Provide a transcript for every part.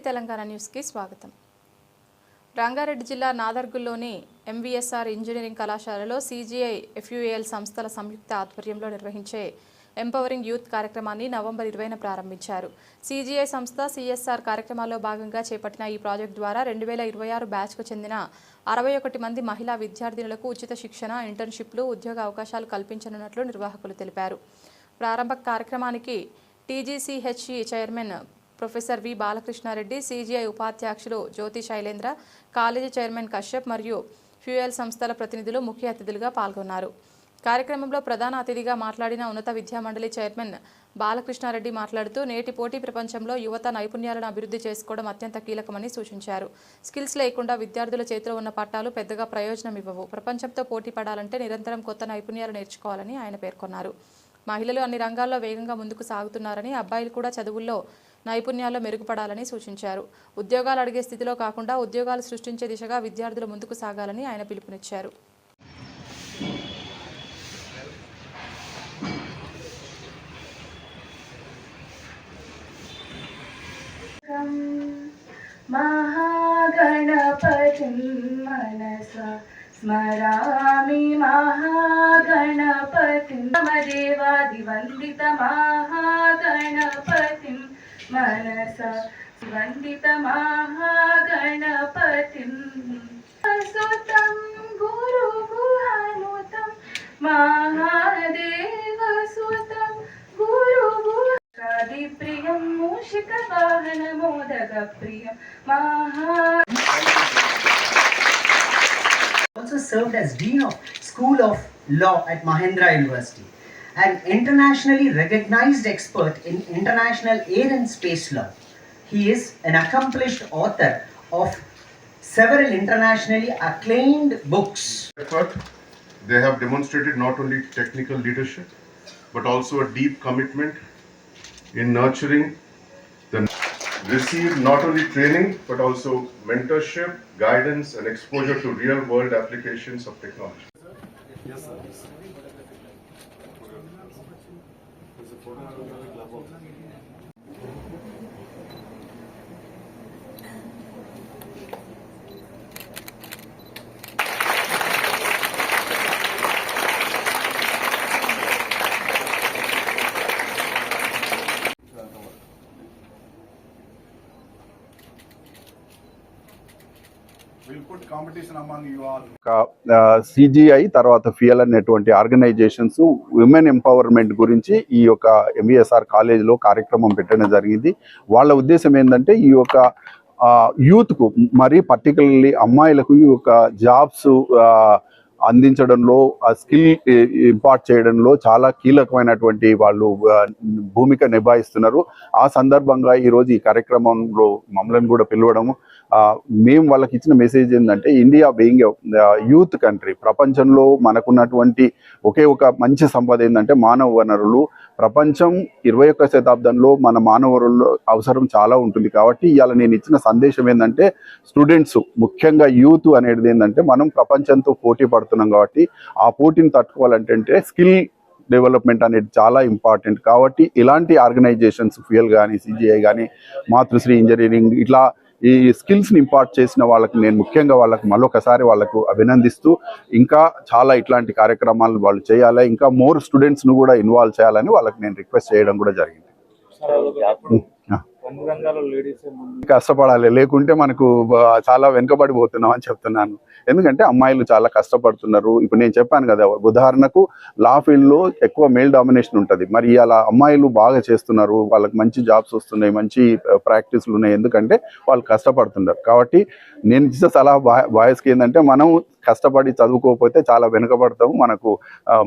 తెలంగాణ న్యూస్కి స్వాగతం. రంగారెడ్డి జిల్లా నాదర్గుల్లోని ఎంవీఎస్ఆర్ ఇంజనీరింగ్ కళాశాలలో సీజీఐ ఎఫ్యూఏఎల్ సంస్థల సంయుక్త ఆధ్వర్యంలో నిర్వహించే ఎంపవరింగ్ యూత్ కార్యక్రమాన్ని నవంబర్ ఇరవైన ప్రారంభించారు. సీజీఐ సంస్థ సిఎస్ఆర్ కార్యక్రమాల్లో భాగంగా చేపట్టిన ఈ ప్రాజెక్టు ద్వారా రెండు వేల ఇరవై ఆరు బ్యాచ్కు చెందిన అరవై ఒకటి మంది మహిళా విద్యార్థినులకు ఉచిత శిక్షణ ఇంటర్న్షిప్లు ఉద్యోగ అవకాశాలు కల్పించనున్నట్లు నిర్వాహకులు తెలిపారు. ప్రారంభ కార్యక్రమానికి TGCHE chairman professor V Balakrishna Reddy CGI ఉపాధ్యక్షులు జ్యోతి శైలేంద్ర కాలేజీ చైర్మన్ కశ్యప్ మరియు ఫ్యూయల్ సంస్థల ప్రతినిధులు ముఖ్య అతిథులుగా పాల్గొన్నారు. కార్యక్రమంలో ప్రధాన అతిథిగా మాట్లాడిన ఉన్నత విద్యామండలి చైర్మన్ బాలకృష్ణారెడ్డి మాట్లాడుతూ నేటి పోటీ ప్రపంచంలో యువత నైపుణ్యాలను అభివృద్ధి చేసుకోవడం అత్యంత కీలకమని సూచించారు. స్కిల్స్ లేకుండా విద్యార్థుల చేతిలో ఉన్న పట్టాలు పెద్దగా ప్రయోజనం ఇవ్వవు ప్రపంచంతో పోటీ పడాలంటే నిరంతరం కొత్త నైపుణ్యాలు నేర్చుకోవాలని ఆయన పేర్కొన్నారు. మహిళలు అన్ని రంగాల్లో వేగంగా ముందుకు సాగుతున్నారని అబ్బాయిలు కూడా చదువుల్లో నైపుణ్యాల్లో మెరుగుపడాలని సూచించారు. ఉద్యోగాలు అడిగే స్థితిలో కాకుండా ఉద్యోగాలు సృష్టించే దిశగా విద్యార్థులు ముందుకు సాగాలని ఆయన పిలుపునిచ్చారు. स्मरामि महागणपतिं देवादिवन्दितमहागणपतिं मनसा वन्दितमहागणपतिं सुतं गुरुगुहानुतं महादेवसुतं गुरुगुहादिप्रियं मूषिकवाहनमोदकप्रियं महा also served as Dean of School of Law at Mahendra University, an internationally recognized expert in international air and space law. He is an accomplished author of several internationally acclaimed books. they have demonstrated not only technical leadership but also a deep commitment in nurturing the received not only training but also mentorship, guidance, and exposure to real world applications of technology. Competition among CGI తర్వాత ఫియల్ అనేటువంటి organisations women empowerment గురించి ఈ యొక్క MVSR కాలేజీలో కార్యక్రమం పెట్టడం జరిగింది. వాళ్ళ ఉద్దేశం ఏంటంటే ఈ యొక్క యూత్కు మరి పర్టికులర్లీ అమ్మాయిలకు ఈ యొక్క జాబ్స్ అందించడంలో ఆ స్కిల్ ఇంపార్ట్ చేయడంలో చాలా కీలకమైనటువంటి వాళ్ళు భూమిక నిభాయిస్తున్నారు. ఆ సందర్భంగా ఈరోజు ఈ కార్యక్రమంలో మమ్మల్ని కూడా పిలవడము మేము వాళ్ళకి ఇచ్చిన మెసేజ్ ఏంటంటే ఇండియా బీయింగ్ యూత్ కంట్రీ. ప్రపంచంలో మనకున్నటువంటి ఒకే ఒక మంచి సంపద ఏంటంటే మానవ వనరులు ప్రపంచం ఇరవై ఒక్క శతాబ్దంలో మన మానవ అవసరం చాలా ఉంటుంది కాబట్టి ఇవాళ నేను ఇచ్చిన సందేశం ఏంటంటే స్టూడెంట్స్ ముఖ్యంగా యూత్ అనేది ఏంటంటే మనం ప్రపంచంతో పోటీ పడుతున్నాం కాబట్టి ఆ పోటీని తట్టుకోవాలంటే స్కిల్ డెవలప్మెంట్ అనేది చాలా ఇంపార్టెంట్ కాబట్టి ఇలాంటి ఆర్గనైజేషన్స్ ఫ్యూయల్ కానీ సిజిఐ కానీ మాతృశ్రీ ఇంజనీరింగ్ ఇట్లా ఈ స్కిల్స్ని ఇంపార్ట్ చేసిన వాళ్ళకి నేను ముఖ్యంగా వాళ్ళకి మరొకసారి వాళ్ళకు అభినందిస్తూ ఇంకా చాలా ఇట్లాంటి కార్యక్రమాలు వాళ్ళు చేయాలి ఇంకా మోర్ స్టూడెంట్స్ను కూడా ఇన్వాల్వ్ చేయాలని వాళ్ళకి నేను రిక్వెస్ట్ చేయడం కూడా జరిగింది. కష్టపడాలి. లేకుంటే మనకు చాలా వెనుకబడిపోతున్నాం అని చెప్తున్నాను. ఎందుకంటే అమ్మాయిలు చాలా కష్టపడుతున్నారు. ఇప్పుడు నేను చెప్పాను కదా ఉదాహరణకు లా ఫీల్డ్లో ఎక్కువ మేల్ డామినేషన్ ఉంటుంది. మరి అలా అమ్మాయిలు బాగా చేస్తున్నారు. వాళ్ళకి మంచి జాబ్స్ వస్తున్నాయి మంచి ప్రాక్టీస్లు ఉన్నాయి. ఎందుకంటే వాళ్ళు కష్టపడుతున్నారు. కాబట్టి నేను ఇచ్చిన సలహా బాయ్స్కి ఏంటంటే మనం కష్టపడి చదువుకోకపోతే చాలా వెనుకబడతాము. మనకు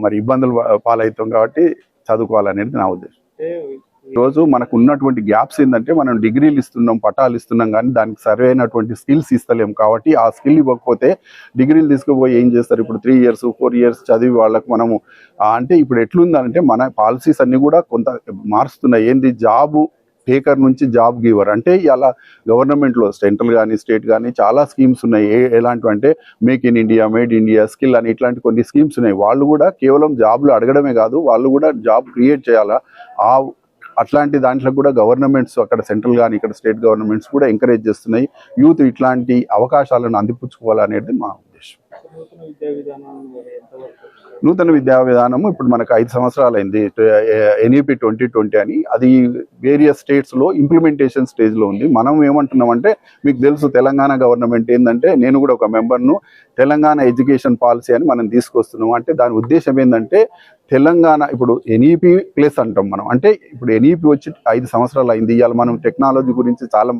మరి ఇబ్బందులు పాలవుతాం కాబట్టి చదువుకోవాలనేది నా ఉద్దేశం. రోజు మనకు ఉన్నటువంటి గ్యాప్స్ ఏంటంటే మనం డిగ్రీలు ఇస్తున్నాం పటాలు ఇస్తున్నాం కానీ దానికి సర్వే అయినటువంటి స్కిల్స్ ఇస్తలేం కాబట్టి ఆ స్కిల్ ఇవ్వకపోతే డిగ్రీలు తీసుకుపోయి ఏం చేస్తారు? ఇప్పుడు త్రీ ఇయర్స్ ఫోర్ ఇయర్స్ చదివి వాళ్ళకు మనము అంటే ఇప్పుడు ఎట్లుందంటే మన పాలసీస్ అన్నీ కూడా కొంత మారుస్తున్నాయి. ఏంది? జాబు టేకర్ నుంచి జాబ్ గివర్. అంటే ఇలా గవర్నమెంట్లో సెంట్రల్ కానీ స్టేట్ కానీ చాలా స్కీమ్స్ ఉన్నాయి. ఏ ఎలాంటివి అంటే make in India made India skill అని ఇట్లాంటి కొన్ని స్కీమ్స్ ఉన్నాయి. వాళ్ళు కూడా కేవలం జాబ్లు అడగడమే కాదు వాళ్ళు కూడా జాబ్ క్రియేట్ చేయాలా? ఆ అట్లాంటి దాంట్లో కూడా గవర్నమెంట్స్ అక్కడ సెంట్రల్ కానీ ఇక్కడ స్టేట్ గవర్నమెంట్స్ కూడా ఎంకరేజ్ చేస్తున్నాయి. యూత్ ఇట్లాంటి అవకాశాలను అందిపుచ్చుకోవాలనేది మా ఉద్దేశం. నూతన విద్యా నూతన విద్యా విధానము ఇప్పుడు మనకు ఐదు సంవత్సరాలు అయింది ఎన్ఈపి ట్వంటీ ట్వంటీ అని. అది వేరియస్ స్టేట్స్లో ఇంప్లిమెంటేషన్ స్టేజ్లో ఉంది. మనం ఏమంటున్నామంటే మీకు తెలుసు తెలంగాణ గవర్నమెంట్ ఏంటంటే నేను కూడా ఒక మెంబర్ను తెలంగాణ ఎడ్యుకేషన్ పాలసీ అని మనం తీసుకొస్తున్నాం. అంటే దాని ఉద్దేశం ఏంటంటే తెలంగాణ ఇప్పుడు ఎన్ఈపి ప్లస్ అంటాం మనం. అంటే ఇప్పుడు ఎన్ఈపి వచ్చి ఐదు సంవత్సరాలు అయింది. ఇవాళ మనం టెక్నాలజీ గురించి చాలా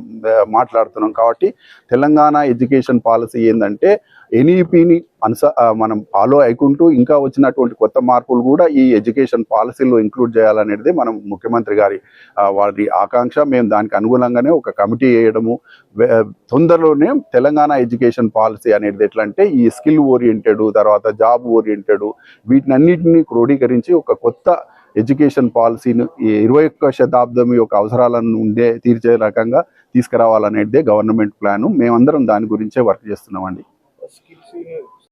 మాట్లాడుతున్నాం. కాబట్టి తెలంగాణ ఎడ్యుకేషన్ పాలసీ ఏంటంటే ఎన్ఈపిని అనుస మనం ఫాలో అయికుంటూ ఇంకా వచ్చినటువంటి కొత్త మార్పులు కూడా ఈ ఎడ్యుకేషన్ పాలసీలో ఇంక్లూడ్ చేయాలనేది మనం ముఖ్యమంత్రి గారి వారి ఆకాంక్ష. మేము దానికి అనుగుణంగానే ఒక కమిటీ వేయడము వే- తొందరలోనే తెలంగాణ ఎడ్యుకేషన్ పాలసీ అనేది ఎట్లా అంటే ఈ స్కిల్ ఓరియంటెడ్ తర్వాత జాబ్ ఓరియంటెడ్ వీటినన్నింటినీ క్రోడీకరించి ఒక కొత్త ఎడ్యుకేషన్ పాలసీని ఈ ఇరవై ఒక్క శతాబ్దం యొక్క అవసరాలను ఉండే తీర్చే రకంగా తీసుకురావాలనేదే గవర్నమెంట్ ప్లాను. మేమందరం దాని గురించే వర్క్ చేస్తున్నామండి. స్కిల్స్